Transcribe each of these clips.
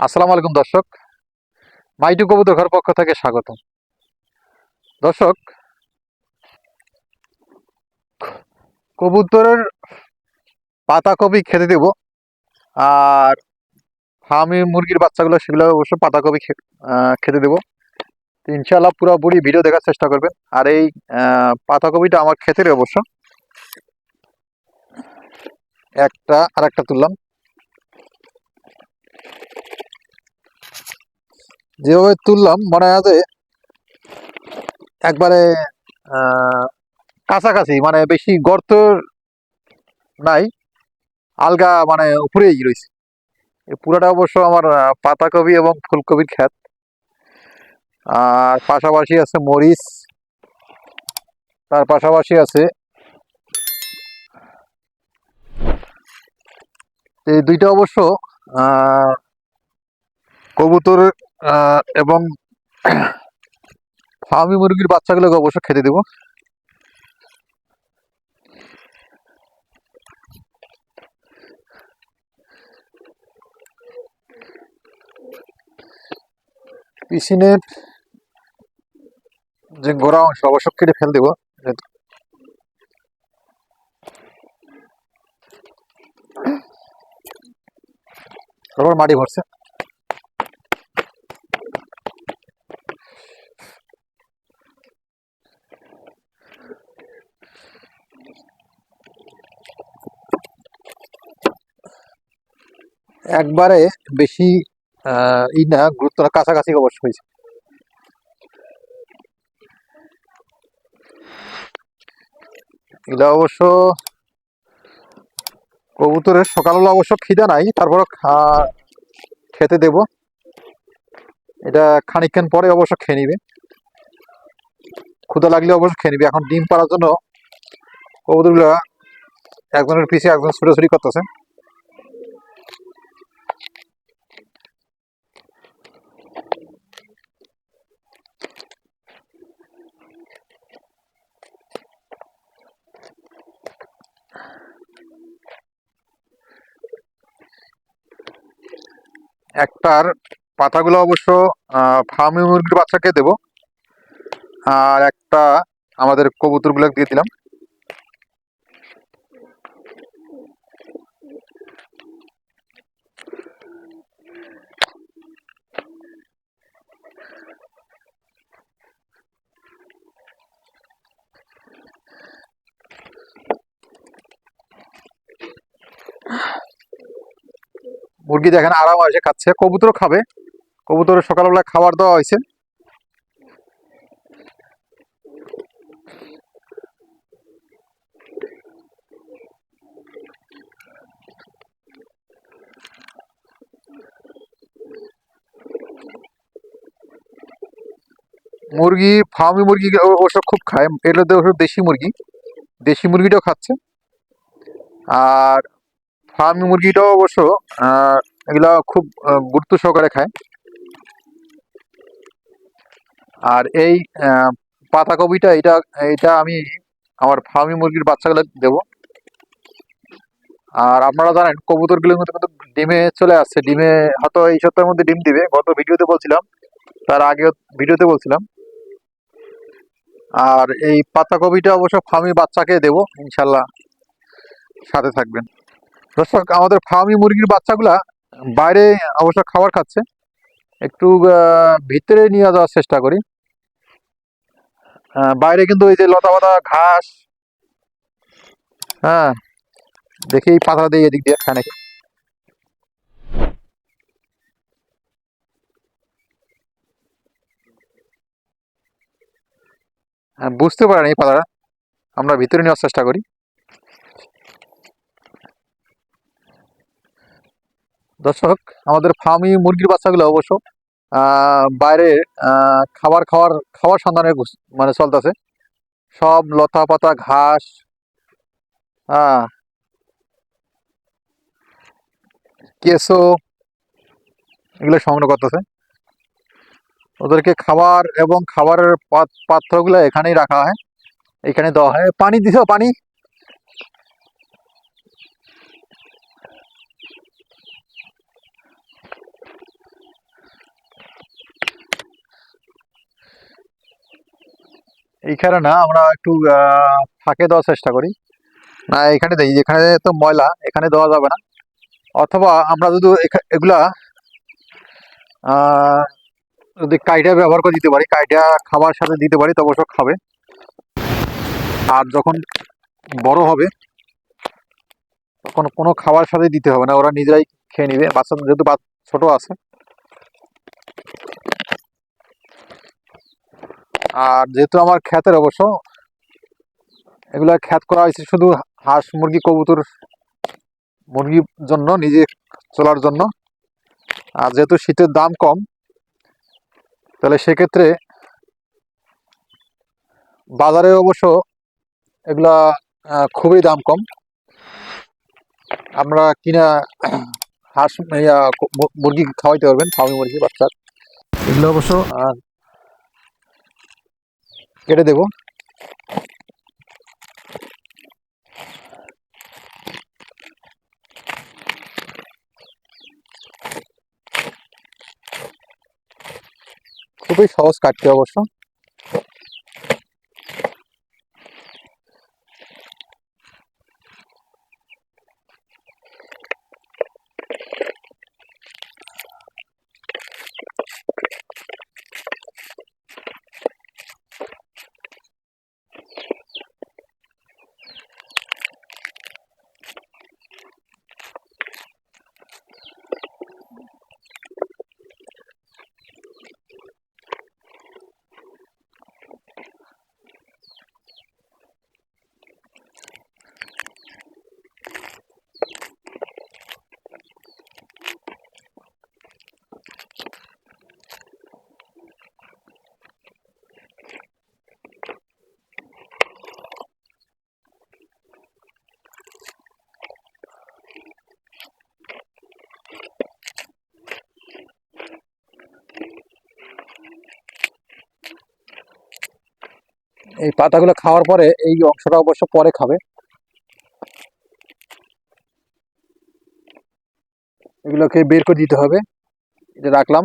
আসসালামু আলাইকুম দর্শক। মাইটু কবুতর পক্ষ থেকে স্বাগত দর্শক, কবুতরের পাতাকপি খেতে দেব। আর ফার্মি মুরগির বাচ্চাগুলো সেগুলো অবশ্য পাতাকপি খেতে দেবো। তো ইনশাল্লাহ পুরোপুরি ভিডিও দেখার চেষ্টা করবেন। আর এই পাতাকপিটা আমার ক্ষেতের অবশ্য। একটা আর একটা তুললাম। যেভাবে তুললাম, মনে যে একবারে কাছাকাছি মানে বেশি গর্ত নাই, আলগা মানে উপরেই রয়েছে। পুরোটা অবশ্য আমার পাতাকপি এবং ফুলকপির ক্ষেত। আর পাশাপাশি আছে মরিচ। তার পাশাপাশি আছে এই দুইটা অবশ্য কবুতর এবং ফার্মি মুরগির বাচ্চাগুলোকে অবশ্য খেতে দেবো। পিছনের যে গোড়া অংশ অবশ্য কেটে ফেল দেবো। মাটি ভরছে। একবারে বেশি ই না গুরুত্ব না কাছাকাছি অবশ্য হয়েছে। এগুলা অবশ্য কবুতরের সকালবেলা অবশ্য খিদা নাই তারপর খেতে দেব। এটা খানিকক্ষণ পরে অবশ্য খেয়ে নিবে। ক্ষুদা লাগলে অবশ্য খেয়ে নিবে। এখন ডিম পাড়ার জন্য কবুতরগুলো একজনের পিছে একজন ছুটোছুটি করতেছে। একটার পাতাগুলো অবশ্য ফার্মি মুরগির বাচ্চাকে দেব। আর একটা আমাদের কবুতরগুলো দিয়ে দিলাম। মুরগি দেখেন আরাম এসে খাচ্ছে। কবুতরও খাবে। কবুতরের সকালবেলা খাবার দেওয়া হয়েছে। মুরগি, ফার্মি মুরগি ওসব খুব খায়। এটা অবশ্য দেশি মুরগি। দেশি মুরগিটাও খাচ্ছে। আর ফার্মি মুরগিটাও অবশ্য এগুলা খুব গুরুত্ব সহকারে খায়। আর এই পাতাকপিটা, এটা এটা আমি আমার ফার্মি মুরগির বাচ্চাগুলো দেবো। আর আপনারা জানেন, কবুতরগুলোর মধ্যে কিন্তু ডিমে চলে আসছে। ডিমে হয়তো এই সপ্তাহের মধ্যে ডিম দিবে। গত ভিডিওতে বলছিলাম, তার আগে ভিডিওতে বলছিলাম। আর এই পাতাকপিটা অবশ্য ফার্মি বাচ্চাকে দেবো, ইনশাল্লাহ সাথে থাকবেন। দর্শক আমাদের ফার্মি মুরগির বাচ্চাগুলা বাইরে অবশ্য খাবার খাচ্ছে। একটু ভিতরে নিয়ে যাওয়ার চেষ্টা করি। বাইরে কিন্তু এই যে লতা পাতা ঘাস হ্যাঁ দেখি এই পাতা দিয়ে এদিক দিয়ে খায় নাকি। হ্যাঁ, বুঝতে পারেন এই পাতাটা। আমরা ভিতরে নেওয়ার চেষ্টা করি। দর্শক, আমাদের ফার্মি মুরগির বাচ্চাগুলো অবশ্য বাইরে খাবার খাওয়ার খাওয়ার সন্ধানে মানে চলতেছে। সব লতা পাতা ঘাস হ্যাঁ কেঁচো, এগুলো সংগ্রহ করতেছে। ওদেরকে খাবার এবং খাবারের পাত- পাত্রগুলো এখানেই রাখা হয়। এখানে দেওয়া হয়। পানি দিছো, পানি? এইখানে না আমরা একটু ফাঁকে দেওয়ার চেষ্টা করি। না, এখানে দেই এখানে তো ময়লা, এখানে দেওয়া যাবে না। অথবা আমরা যদি এগুলা যদি কাইটা ব্যবহার করে দিতে পারি, কাইটা খাবার সাথে দিতে পারি তবে সব খাবে। আর যখন বড় হবে, তখন কোনো খাবার সাথে দিতে হবে না, ওরা নিজেরাই খেয়ে নিবে। বাচ্চা যেহেতু ছোট আছে আর যেহেতু আমার খ্যাতের অবশ্য এগুলা খ্যাত করা হয়েছে শুধু হাঁস মুরগি কবুতর মুরগির জন্য নিজে চলার জন্য। আর যেহেতু শীতের দাম কম তাহলে সেক্ষেত্রে বাজারে অবশ্য এগুলা খুবই দাম কম। আমরা কিনা হাঁস মুরগি খাওয়াইতে পারবেন ফার্মি মুরগি বাচ্চার। এগুলো অবশ্য কেটে দেবো। খুবই সহজ কাটতে অবশ্য। এই পাতাগুলো খাওয়ার পরে এই অংশটা অবশ্য পরে খাবে। এগুলোকে বের করে দিতে হবে। এটা রাখলাম।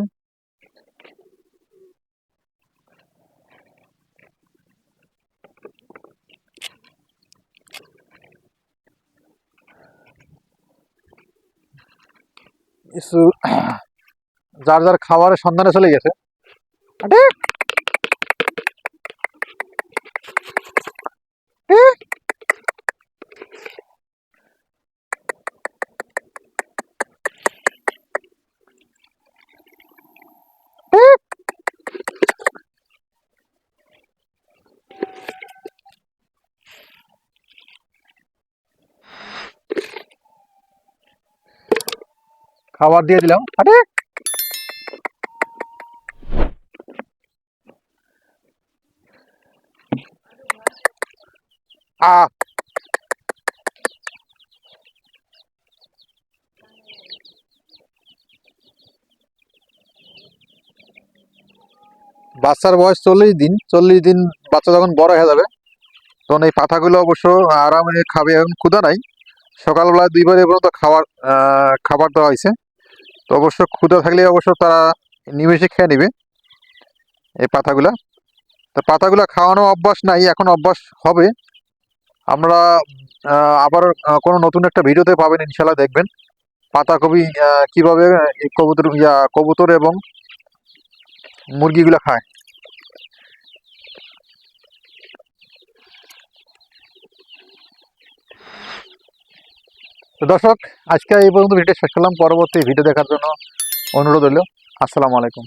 কিছু যার যার খাবারের সন্ধানে চলে গেছে। খাবার দিয়ে দিলাম। আরে! বাচ্চার বয়স চল্লিশ দিন। চল্লিশ দিন বাচ্চা যখন বড় হয়ে যাবে, তখন এই পাতাগুলো অবশ্য আরামে খাবে, এখন ক্ষুধা নাই। সকালবেলা দুইবার পর্যন্ত খাবার খাবার দেওয়া হয়েছে। তো অবশ্য ক্ষুদা থাকলে অবশ্য তারা নিমেষে খেয়ে নেবে এই পাতাগুলা। তো পাতাগুলা খাওয়ানো অভ্যাস নাই, এখন অভ্যাস হবে। আমরা আবার কোনো নতুন একটা ভিডিওতে পাবেন ইনশাল্লাহ দেখবেন। পাতাকপি কীভাবে কবুতর কবুতর এবং মুরগিগুলো খায়। তো দর্শক, আজকে এই পর্যন্ত ভিডিও শেষ করলাম। পরবর্তী ভিডিও দেখার জন্য অনুরোধ রইল। আসসালামু আলাইকুম।